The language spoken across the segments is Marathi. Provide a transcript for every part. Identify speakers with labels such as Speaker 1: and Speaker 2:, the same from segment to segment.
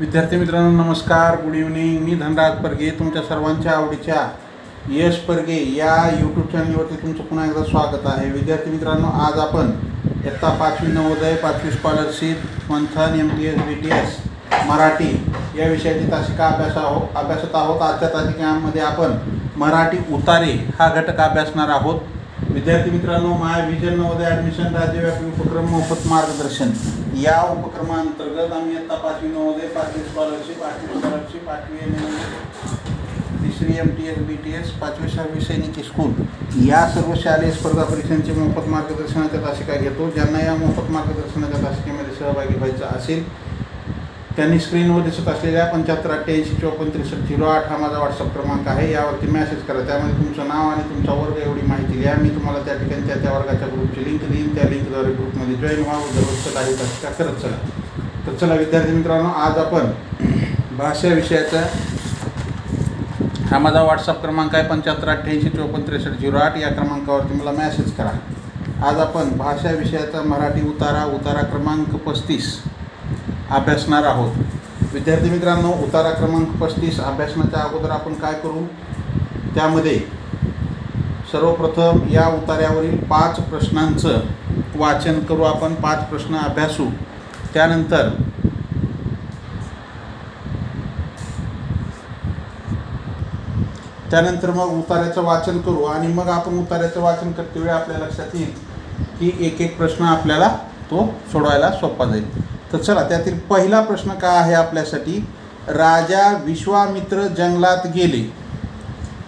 Speaker 1: विद्यार्थी मित्रांनो नमस्कार. गुड इव्हनिंग मी धनराज परगे तुमच्या सर्वांच्या आवडीच्या यश परगे या यूट्यूब चॅनलवरती तुमचं पुन्हा एकदा स्वागत आहे. विद्यार्थी मित्रांनो आज आपण इयत्ता पाचवी नवोदय पाचवी scholarship Manthan M T S B T S Marathi या विषयाची तासिका अभ्यास आहो अभ्यासत आहोत. आजच्या तासिकामध्ये आपण मराठी उतारे हा घटक अभ्यासणार आहोत. विद्यार्थी मित्रांनो माय विजन नवोदय ॲडमिशन राज्यव्यापी उपक्रम मोफत मार्गदर्शन. या उपक्रमांतर्गत आम्ही आता पाचवी नवोदय पाचवी स्कॉलरशिप आठवी स्कॉलरशिप आठवी एम एम तिसरी M T S B T S पाचवी सहावी सैनिक स्कूल या सर्व शालेय स्पर्धा परीक्षांचे मोफत मार्गदर्शनाच्या तासिका घेतो. ज्यांना या मोफत मार्गदर्शनाच्या तासिकेमध्ये सहभागी व्हायचं असेल त्यांनी स्क्रीनवर दिसत असलेल्या पंच्याहत्तर अठ्ठ्याऐंशी चौपन्न त्रेसष्ट झिरो आठ हा माझा व्हॉट्सअप क्रमांक आहे. यावरती मॅसेज करा. त्यामध्ये तुमचं नाव आणि तुमचा वर्ग एवढी माहिती लिहा. मी तुम्हाला त्या ठिकाणी त्या त्या वर्गाच्या ग्रुपची लिंक देईन. त्या लिंकद्वारे ग्रुपमध्ये जॉईन व्हा. दररोजचं काही तासिका करत चला. तर चला विद्यार्थी मित्रांनो आज आपण भाषा विषयाचा हा माझा व्हॉट्सअप क्रमांक आहे. पंच्याहत्तर अठ्ठ्याऐंशी चौपन्न त्रेसष्ट झिरो आठ. या क्रमांकावरती मला मॅसेज करा. आज आपण भाषा विषयाचा मराठी उतारा उतारा क्रमांक पस्तीस. अभ्यासणार आहोत. विद्यार्थी मित्रांनो उतारा क्रमांक पस्तीस अभ्यासनाच्या अगोदर आपण काय करू? त्यामध्ये सर्वप्रथम या उतार्यावरील पाच प्रश्नांचं वाचन करू आपण. पाच प्रश्न अभ्यासू. त्यानंतर त्यानंतर मग उतार्याचं वाचन करू आणि मग आपण उतार्याचं वाचन करते वेळी आपल्या लक्षात येईल की एक एक प्रश्न आपल्याला तो सोडवायला सोपा जाईल. तर चला त्यातील पहिला प्रश्न काय आहे आपल्यासाठी? राजा विश्वामित्र जंगलात गेले.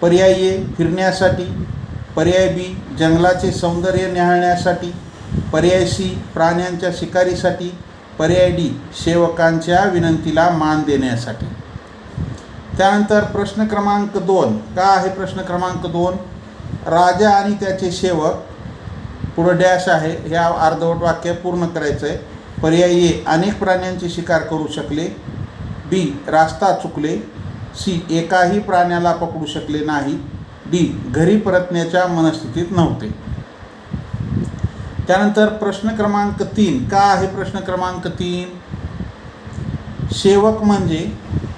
Speaker 1: पर्याय ए फिरण्यासाठी. पर्याय बी जंगलाचे सौंदर्य न्याहाळण्यासाठी पर्याय सी प्राण्यांच्या शिकारीसाठी. पर्याय डी सेवकांच्या विनंतीला मान देण्यासाठी. त्यानंतर प्रश्न क्रमांक दोन. का आहे प्रश्न क्रमांक दोन? राजा आणि त्याचे सेवक. पुढं डॅश आहे. ह्या अर्धवट वाक्य पूर्ण करायचं आहे पर्यायी अनेक प्राण्यांची शिकार करू शकले. बी रास्ता चुकले. सी. एकाही प्राण्याला पकडू शकले नाही. डी. घरी परतण्याच्या मनस्थितीत नव्हते. त्यानंतर प्रश्न क्रमांक तीन. का आहे प्रश्न क्रमांक तीन? सेवक म्हणजे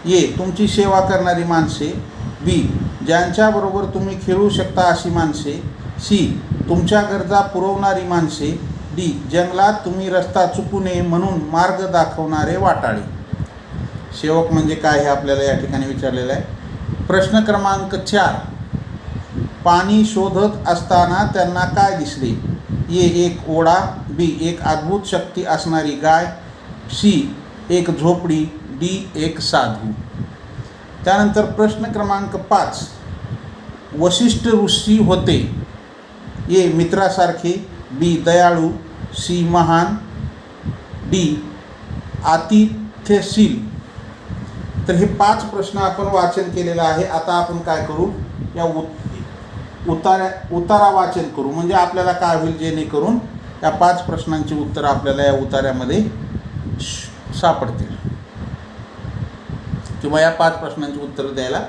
Speaker 1: ए तुमची सेवा करणारी माणसे. बी. ज्यांच्याबरोबर तुम्ही खेळू शकता अशी माणसे. सी. तुमच्या गरजा पुरवणारी माणसे. डी जंगलात तुम्ही रस्ता चुकू नये म्हणून मार्ग दाखवणारे वाटाळे. सेवक म्हणजे काय हे आपल्याला या ठिकाणी विचारलेलं आहे. प्रश्न क्रमांक चार. पाणी शोधत असताना त्यांना काय दिसले? ए एक ओढा. बी एक अद्भुत शक्ती असणारी गाय. सी एक झोपडी. डी एक साधू. त्यानंतर प्रश्न क्रमांक पाच. वशिष्ठ ऋषी होते. ए मित्रासारखे. बी दयाळू सी महान डी आतिथ्यशील. तर हे पाच प्रश्न आपण वाचन केलेलं आहे. आता आपण काय करू? या उत उतारा उतारा वाचन करू. म्हणजे आपल्याला काय होईल जेणेकरून या पाच प्रश्नांची उत्तरं आपल्याला या उतार्यामध्ये श- सापडतील. किंवा या पाच प्रश्नांची उत्तरं द्यायला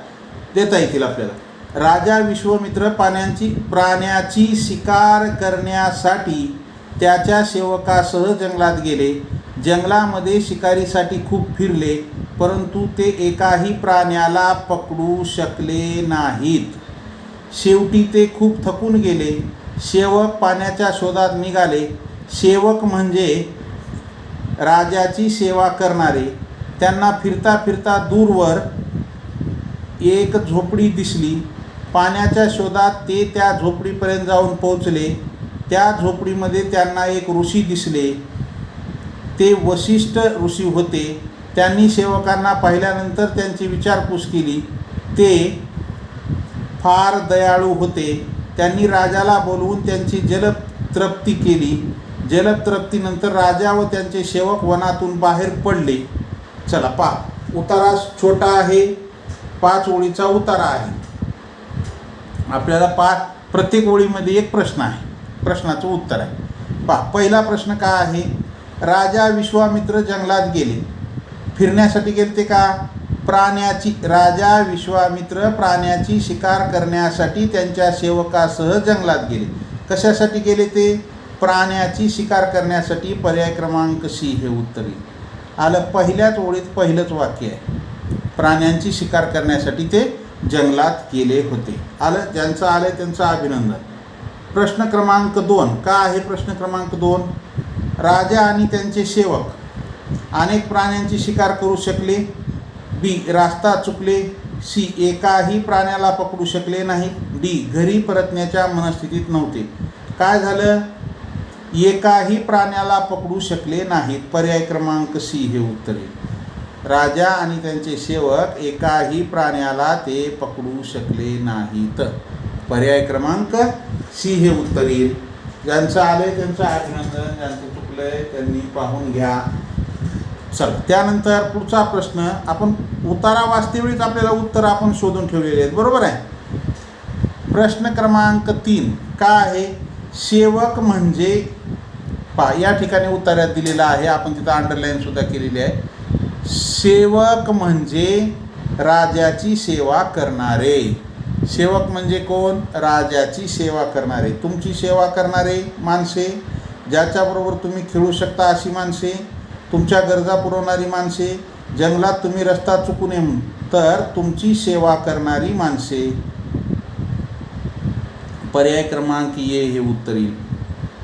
Speaker 1: देता येतील आपल्याला. राजा विश्वमित्र पाण्याची प्राण्याची शिकार करण्यासाठी त्याच्या सेवकासह जंगलात गेले. जंगलामध्ये शिकारीसाठी खूप फिरले परंतु ते एकाही प्राण्याला पकडू शकले नाहीत. शेवटी ते खूप थकून गेले. सेवक पाण्याच्या शोधात निघाले. सेवक म्हणजे राजाची सेवा करणारे. त्यांना फिरता फिरता दूरवर एक झोपडी दिसली. पाण्याच्या शोधात ते त्या झोपडीपर्यंत जाऊन पोहोचले. त्या झोपडीमध्ये त्यांना एक ऋषी दिसले. ते वशिष्ठ ऋषी होते. त्यांनी सेवकांना पाहिल्यानंतर त्यांची विचारपूस केली. ते फार दयाळू होते. त्यांनी राजाला बोलवून त्यांची जलतृप्ती केली. जलतृप्तीनंतर राजा व त्यांचे सेवक वनातून बाहेर पडले. चला पा उतारा छोटा आहे. पाच ओळीचा उतारा आहे. आपल्याला पाच प्रत्येक ओळीमध्ये एक प्रश्न आहे. प्रश्नाचं उत्तर आहे. पहा पहिला प्रश्न काय आहे? राजा विश्वामित्र जंगलात गेले. फिरण्यासाठी गेले ते का? प्राण्याची राजा विश्वामित्र प्राण्याची शिकार करण्यासाठी त्यांच्या सेवकासह जंगलात गेले. कशासाठी गेले ते? प्राण्याची शिकार करण्यासाठी पर्याय क्रमांक सी हे उत्तर येईल. आलं पहिल्याच ओळीत पहिलंच वाक्य आहे. प्राण्यांची शिकार करण्यासाठी ते जंगलात केले होते. आलं? ज्यांचं आलं त्यांचं अभिनंदन. प्रश्न क्रमांक दोन. का आहे प्रश्न क्रमांक दोन? राजा आणि त्यांचे सेवक. अनेक प्राण्यांची शिकार करू शकले. बी. रास्ता चुकले. सी. एकाही प्राण्याला पकडू शकले नाही. डी. घरी परतण्याच्या मनस्थितीत नव्हते. काय झालं? एकाही प्राण्याला पकडू शकले नाहीत. पर्याय क्रमांक सी हे उत्तर. आहे राजा आणि त्यांचे सेवक एकाही प्राण्याला ते पकडू शकले नाहीत. पर्याय क्रमांक सी हे उत्तर येईल. ज्यांचं आलंय त्यांचं अभिनंदन ज्यांचं चुकलं आहे त्यांनी पाहून घ्या. चल त्यानंतर पुढचा प्रश्न आपण उतारा वाचतेवेळीच आपल्याला उत्तर आपण शोधून ठेवलेले आहेत. बरोबर आहे? प्रश्न क्रमांक तीन का आहे? सेवक म्हणजे पा या ठिकाणी उतार्यात दिलेला आहे. आपण तिथं अंडरलाईन सुद्धा केलेली आहे. सेवक म्हणजे राजाची सेवा करणारे. सेवक म्हणजे कोण? राजाची सेवा करणारे. तुमची सेवा करणारे माणसे ज्याच्याबरोबर तुम्ही खेळू शकता अशी माणसे तुमच्या गरजा पुरवणारी माणसे जंगलात तुम्ही रस्ता चुकू नये तर तुमची सेवा करणारी माणसे. पर्याय क्रमांक ये हे उत्तर येईल.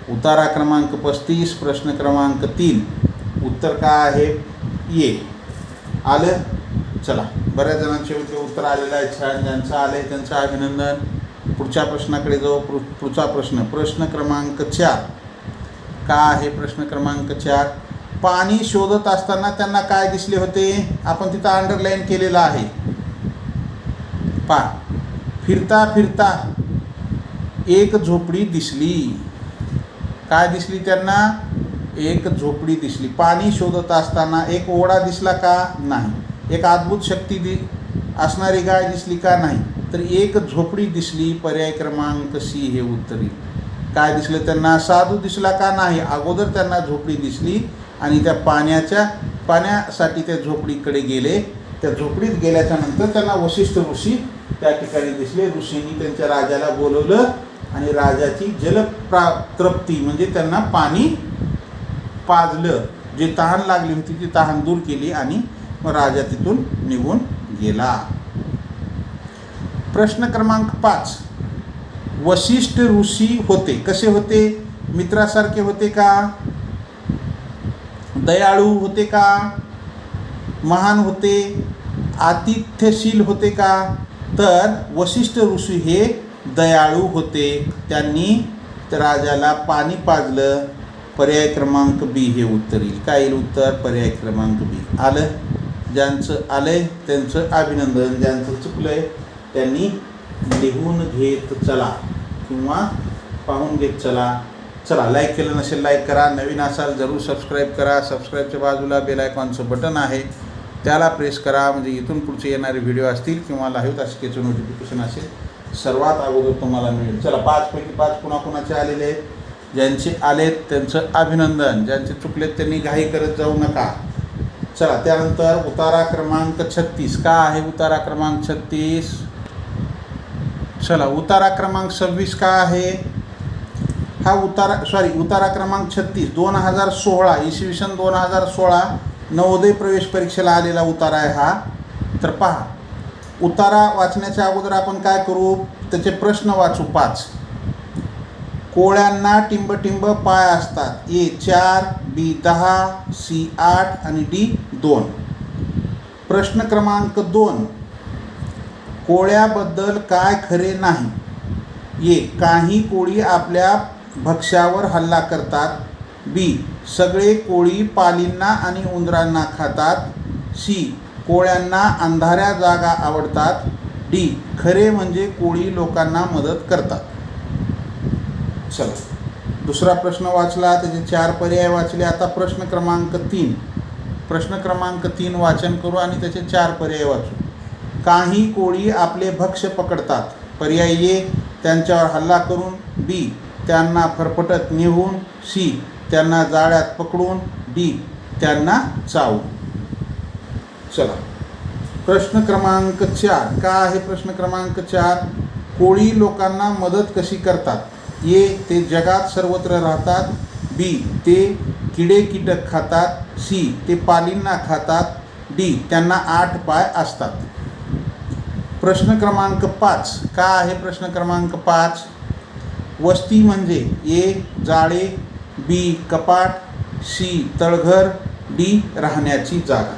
Speaker 1: उतारा क्रमांक पस्तीस प्रश्न क्रमांक तीन. उत्तर काय आहे? ये. आलं? चला. बऱ्याच जणांचे उत्तर उत्तर आलेलं आहे छान ज्यांचं आलं आहे त्यांचं अभिनंदन. पुढच्या प्रश्नाकडे जाऊ. पु पुढचा प्रश्न. प्रश्न क्रमांक चार. का आहे प्रश्न क्रमांक चार? पाणी शोधत असताना त्यांना काय दिसले होते? आपण तिथं अंडरलाईन केलेलं आहे. पा फिरता फिरता एक झोपडी दिसली. काय दिसली त्यांना? एक झोपडी दिसली. पाणी शोधत असताना एक ओढा दिसला का? नाही. एक अद्भुत शक्ती दि असणारी गाय दिसली का? नाही. तर एक झोपडी दिसली पर्याय क्रमांक सी हे उत्तर. काय दिसलं त्यांना? साधू दिसला का? नाही. अगोदर त्यांना झोपडी दिसली आणि त्या पाण्याच्या पाण्यासाठी त्या झोपडीकडे गेले. त्या झोपडीत गेल्याच्यानंतर त्यांना वशिष्ठ ऋषी त्या ठिकाणी दिसले. ऋषींनी त्यांच्या राजाला बोलवलं आणि राजाची जलप्रा तृप्ती म्हणजे त्यांना पाणी पाजलं जे तहान लागली होती ती तहान दूर केली आणि राजा तिथून निघून गेला. प्रश्न क्रमांक पाच. वशिष्ठ ऋषी होते. कसे होते? मित्रासारखे होते का? दयाळू होते का? महान होते? आतिथ्यशील होते का? तर वशिष्ठ ऋषी हे दयाळू होते. त्यांनी राजाला पाणी पाजलं. पर्याय क्रमांक बी हे उत्तर येईल. काय येईल उत्तर? पर्याय क्रमांक बी. आलं? ज्यांचं आलंय त्यांचं अभिनंदन. ज्यांचं चुकलंय त्यांनी लिहून घेत चला. किंवा पाहून घेत चला. चला. लाईक केलं नसेल लाईक करा. नवीन असाल जरूर सबस्क्राईब करा. सबस्क्राईबच्या बाजूला बेल आयकॉनचं बटन आहे. त्याला प्रेस करा. म्हणजे इथून पुढचे येणारे व्हिडिओ असतील किंवा लाईव्ह तासिकेचं नोटिफिकेशन असेल सर्वात अगोदर तुम्हाला मिळेल. चला. पाचपैकी पाच कुणाकुणाचे आलेले आहेत? ज्यांचे आलेत त्यांचं अभिनंदन ज्यांचे चुकलेत त्यांनी घाई करत जाऊ नका. चला त्यानंतर उतारा क्रमांक छत्तीस. का आहे उतारा क्रमांक छत्तीस? चला उतारा क्रमांक सव्वीस का आहे? हा उतारा सॉरी उतारा क्रमांक छत्तीस. दोन हजार सोळा इसवी सन दोन हजार सोळा नवोदय प्रवेश परीक्षेला आलेला उतारा आहे हा. तर पहा उतारा वाचण्याच्या अगोदर आपण काय करू? त्याचे प्रश्न वाचू पाच. कोळ्यांना टिंब पाय असतात. ए चार बी दहा सी आठ आणि डी दोन. प्रश्न क्रमांक दोन. कोळ्याबद्दल काय खरे नाही? ए. काही कोळी आपल्या भक्ष्यावर हल्ला करतात. बी. सगळे कोळी पालींना आणि उंदरांना खातात. सी. कोळ्यांना अंधाऱ्या जागा आवडतात. डी. खरे म्हणजे कोळी लोकांना मदत करतात. चला. दुसरा प्रश्न वाचला त्याचे चार पर्याय वाचले. आता प्रश्न क्रमांक तीन. प्रश्न क्रमांक तीन वाचन करू आणि त्याचे चार पर्याय वाचू. काही कोळी आपले भक्ष्य पकडतात. पर्याय ए त्यांच्यावर हल्ला करून. बी त्यांना फरफटत नेऊन. सी त्यांना जाळ्यात पकडून. डी त्यांना चावून. चला. प्रश्न क्रमांक चार. का आहे प्रश्न क्रमांक चार? कोळी लोकांना मदत कशी करतात? ए ते जगात सर्वत्र राहतात. बी ते किडे कीटक खातात. सी ते पालींना खातात. डी त्यांना आठ पाय असतात. प्रश्न क्रमांक पाच. का आहे प्रश्न क्रमांक पाच? वस्ती म्हणजे ए जाळे बी कपाट सी तळघर डी राहण्याची जागा.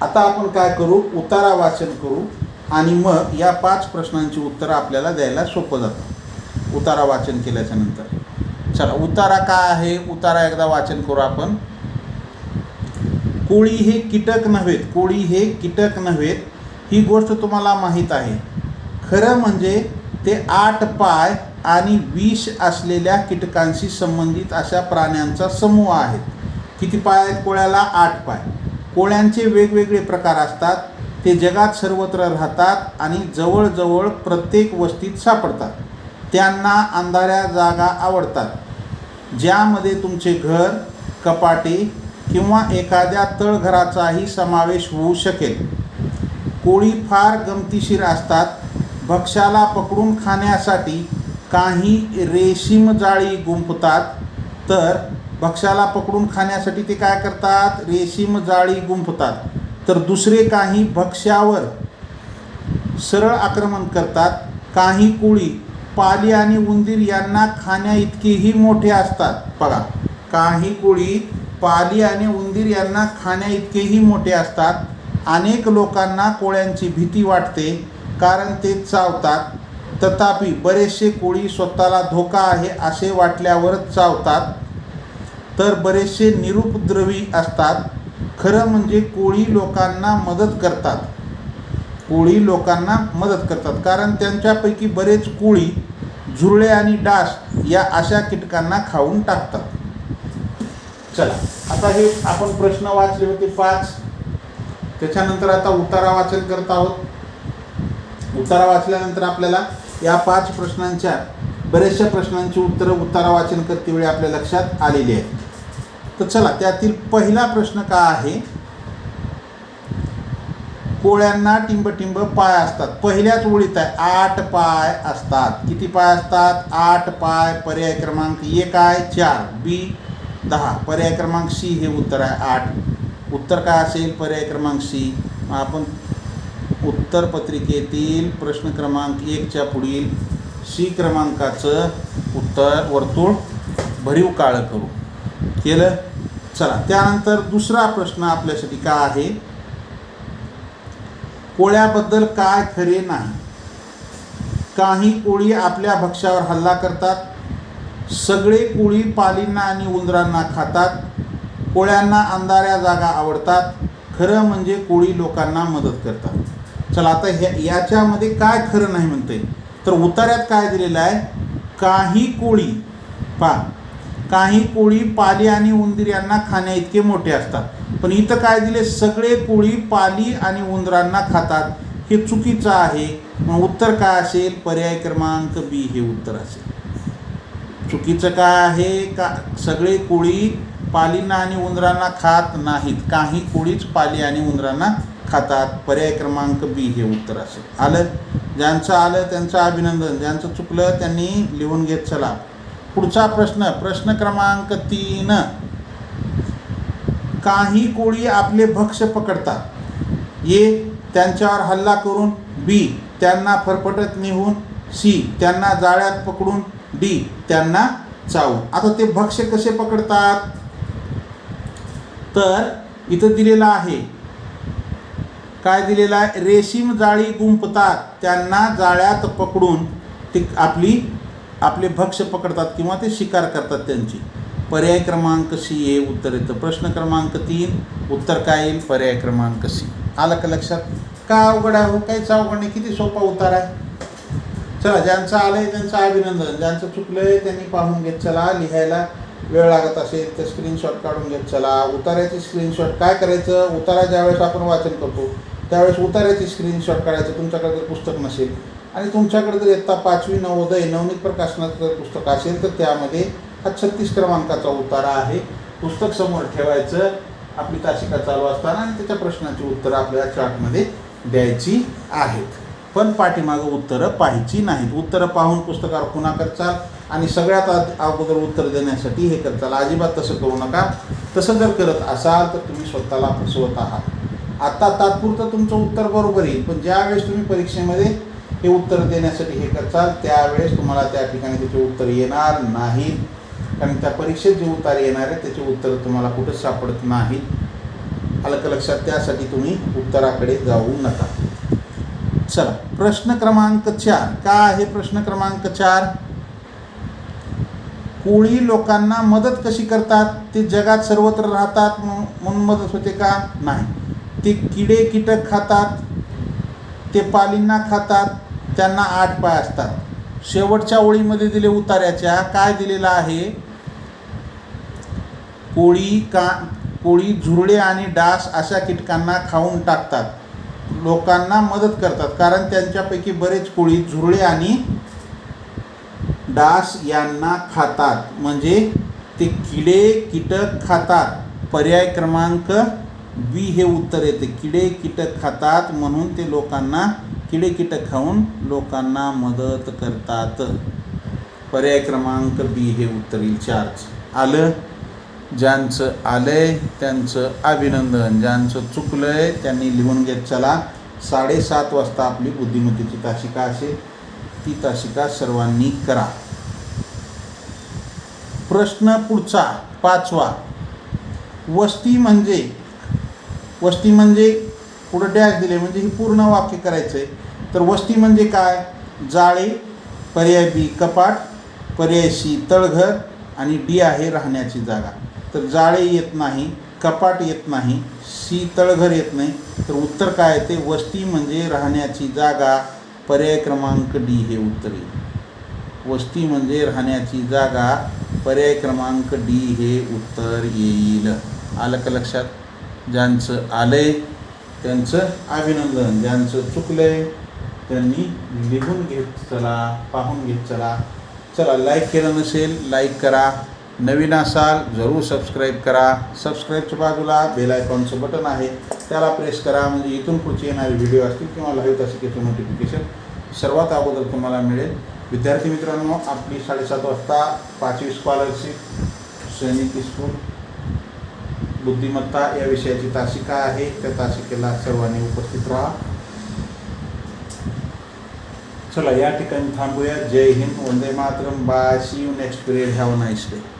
Speaker 1: आता आपण काय करू? उतारा वाचन करू आणि मग या पाच प्रश्नांची उत्तरं आपल्याला द्यायला सोपं जातं. उतारा वाचन केल्याच्यानंतर. चला उतारा काय आहे? उतारा एकदा वाचन करू आपण. कोळी हे कीटक नव्हेत कोळी हे कीटक नव्हेत ही गोष्ट तुम्हाला माहीत आहे. खरं म्हणजे ते आठ पाय आणि विष असलेल्या कीटकांशी संबंधित अशा प्राण्यांचा समूह आहेत. किती पाय आहेत कोळ्याला? आठ पाय. कोळ्यांचे वेगवेगळे प्रकार असतात. ते जगात सर्वत्र राहतात आणि जवळजवळ प्रत्येक वस्तीत सापडतात. त्यांना अंधाऱ्या जागा आवडतात ज्यामध्ये तुमचे घर कपाटे किंवा एखाद्या तळघराचाही समावेश होऊ शकेल. कोळी फार गमतीशीर असतात भक्ष्याला पकडून खाण्यासाठी काही रेशीम जाळी गुंफतात तर भक्ष्याला पकडून खाण्यासाठी ते काय करतात? रेशीम जाळी गुंफतात. तर दुसरे काही भक्ष्यावर सरळ आक्रमण करतात काही कोळी पाली आणि उंदीर यांना खाण्या इतकेही मोठे असतात. बघा. काही कोळी पाली आणि उंदीर यांना खाण्या इतकेही मोठे असतात. अनेक लोकांना कोळ्यांची भीती वाटते कारण ते चावतात. तथापि बरेचसे कोळी स्वतःला धोका आहे असे वाटल्यावरच चावतात. तर बरेचसे निरुपद्रवी असतात. खरं म्हणजे कोळी लोकांना मदत करतात. कोळी लोकांना मदत करतात. कारण त्यांच्यापैकी बरेच कोळी झुरळे आणि डास या अशा कीटकांना खाऊन टाकतात. चला आता हे आपण प्रश्न वाचले होते पाच. त्याच्यानंतर आता उतारा वाचन करत आहोत. उतारा वाचल्यानंतर आपल्याला या पाच प्रश्नांच्या बऱ्याचशा प्रश्नांची उत्तरं उतारा वाचन करते वेळी आपल्या लक्षात आलेली आहेत. तर चला त्यातील पहिला प्रश्न का आहे? कोळ्यांना टिंब पाय असतात. पहिल्याच ओळीत आहे आठ पाय असतात. किती पाय असतात? आठ पाय. पर्याय क्रमांक एक आहे चार. बी दहा. पर्याय क्रमांक सी हे उत्तर आहे आठ. उत्तर काय असेल? पर्याय क्रमांक सी. आपण उत्तर पत्रिकेतील प्रश्न क्रमांक एकच्या पुढील सी क्रमांकाचं उत्तर वर्तुळ भरीव काळं करू. केलं? चला. त्यानंतर दुसरा प्रश्न आपल्यासाठी का आहे? कोळ्याबद्दल काय खरे नाही. काही कोळी आपल्या भक्ष्यावर हल्ला करतात. सगळे कोळी पालींना आणि उंदरांना खातात. कोळ्यांना अंधाऱ्या जागा आवडतात. खरं म्हणजे कोळी लोकांना मदत करतात. चला आता ह्या याच्यामध्ये काय खरं नाही म्हणते तर उतार्यात काय दिलेलं आहे? काही कोळी पा काही कोळी पाली आणि उंदीर यांना खाण्या इतके मोठे असतात. पण इथं काय दिले? सगळे कोळी पाली आणि उंदरांना खातात. हे चुकीचं आहे. मग उत्तर काय असेल? पर्याय क्रमांक बी हे उत्तर असेल. चुकीचं काय आहे? का सगळे कोळी पालींना आणि उंदरांना खात नाहीत. काही कोळीच पाली आणि उंदरांना खातात. पर्याय क्रमांक बी हे उत्तर असेल. आलं? ज्यांचं आलं त्यांचं अभिनंदन. ज्यांचं चुकलं त्यांनी लिहून घेत चला. पुढचा प्रश्न प्रश्न क्रमांक तीन. काही कोळी आपले भक्ष पकडतात. ए त्यांच्यावर हल्ला करून बी त्यांना फरफटत नेऊन सी त्यांना जाळ्यात पकडून डी त्यांना चावून. आता ते भक्ष कसे पकडतात? तर इथं दिलेलं आहे. काय दिलेलं आहे? रेशीम जाळी गुंपतात त्यांना जाळ्यात पकडून ती आपली आपले भक्ष पकडतात किंवा ते शिकार करतात त्यांची. पर्याय क्रमांक सी हे उत्तर येतं. प्रश्न क्रमांक तीन उत्तर काय येईल? पर्याय क्रमांक सी. आलं का लक्षात? का अवघड आहे हो? काहीच अवघड नाही. किती सोपा उतार आहे. चला ज्यांचं आलंय त्यांचं अभिनंदन. ज्यांचं चुकलंय त्यांनी पाहून घेत चला. लिहायला वेळ लागत असेल तर स्क्रीनशॉट काढून घेत चला. उतार्याची स्क्रीनशॉट काय करायचं? उतारा ज्यावेळेस आपण वाचन करतो त्यावेळेस उतार्याची स्क्रीनशॉट काढायचं. तुमच्याकडे जर पुस्तक नसेल. आणि तुमच्याकडे जर इयत्ता पाचवी नवोदय नवनीत प्रकाशनाचं जर पुस्तक असेल तर त्यामध्ये हा छत्तीस क्रमांकाचा उतारा आहे. पुस्तक समोर ठेवायचं. आपली तासिका चालू असताना आणि त्याच्या प्रश्नाची उत्तरं आपल्याला चार्टमध्ये द्यायची आहेत. पण पाठीमागं उत्तरं पाहायची नाहीत. उत्तरं पाहून पुस्तकावर पुन्हा करचाल आणि सगळ्यात अगोदर उत्तर देण्यासाठी हे करचाल अजिबात तसं करू नका. तसं जर करत असाल तर तुम्ही स्वतःला फसवत आहात. आत्ता तात्पुरतं तुमचं उत्तर बरोबर येईल. पण ज्यावेळेस तुम्ही परीक्षेमध्ये हे उत्तर देण्यासाठी हे करताल त्यावेळेस तुम्हाला त्या ठिकाणी त्याचे उत्तर येणार नाही कारण त्या परीक्षेत जे उतार येणार आहे त्याचे उत्तर तुम्हाला कुठंच सापडत नाहीत. आलं लक्षात त्यासाठी तुम्ही उत्तराकडे जाऊ नका. चला प्रश्न क्रमांक चार. काय आहे प्रश्न क्रमांक चार? कोळी लोकांना मदत कशी करतात? ते जगात सर्वत्र राहतात म्हणून मदत होते का? नाही. ते किडे कीटक खातात ते पालींना खातात त्यांना आठ पाय असतात. शेवटच्या ओळीमध्ये दिले उतार्याच्या काय दिलेलं आहे? कोळी का कोळी झुरळे आणि डास अशा कीटकांना खाऊन टाकतात. लोकांना मदत करतात कारण त्यांच्यापैकी बरेच कोळी झुरळे आणि डास यांना खातात. म्हणजे ते किडे कीटक खातात. पर्याय क्रमांक बी हे उत्तर येते. किडे कीटक खातात म्हणून ते लोकांना किडे कीटक खाऊन लोकांना मदत करतात. पर्याय क्रमांक बी हे उत्तर येईल आलं? ज्यांचं आलंय त्यांचं अभिनंदन. ज्यांचं चुकलंय त्यांनी लिहून घेत चला. साडेसात वाजता आपली बुद्धिमत्तेची तासिका असेल. ती तासिका सर्वांनी करा. प्रश्न पुढचा पाचवा. वस्ती म्हणजे वस्ती म्हणजे पुढं डॅश दिले म्हणजे हे पूर्ण वाक्य करायचं आहे तर वस्ती म्हणजे काय? जाळे पर्याय बी कपाट पर्याय सी तळघर आणि डी आहे राहण्याची जागा. तर जाळे येत नाही कपाट येत नाही सी तळघर येत नाही. तर उत्तर काय येते? वस्ती म्हणजे राहण्याची जागा. पर्याय क्रमांक डी हे उत्तर येईल. वस्ती म्हणजे राहण्याची जागा. पर्याय क्रमांक डी हे उत्तर येईल. आलं का लक्षात? ज्यांचं आलं आहे त्यांचं अभिनंदन. ज्यांचं चुकलं आहे त्यांनी लिहून घेत चला पाहून घेत चला. चला लाईक केलं नसेल लाईक करा. नवीन असाल जरूर सबस्क्राईब करा. सबस्क्राईबच्या बाजूला बेल आयकॉनचं बटन आहे. त्याला प्रेस करा म्हणजे इथून पुढचे येणारे व्हिडिओ असतील किंवा लाईव्ह तासिकेचं नोटिफिकेशन सर्वात अगोदर तुम्हाला मिळेल. विद्यार्थी मित्रांनो आपली साडेसात वाजता पाचवी स्कॉलरशिप सैनिक स्कूल बुद्धिमत्ता या विषयाची तासिका आहे. त्या तासिकेला सर्वांनी उपस्थित राहा. चला या ठिकाणी थांबूया. जय हिंद. वंदे Mataram. Bye. See you next period have nice day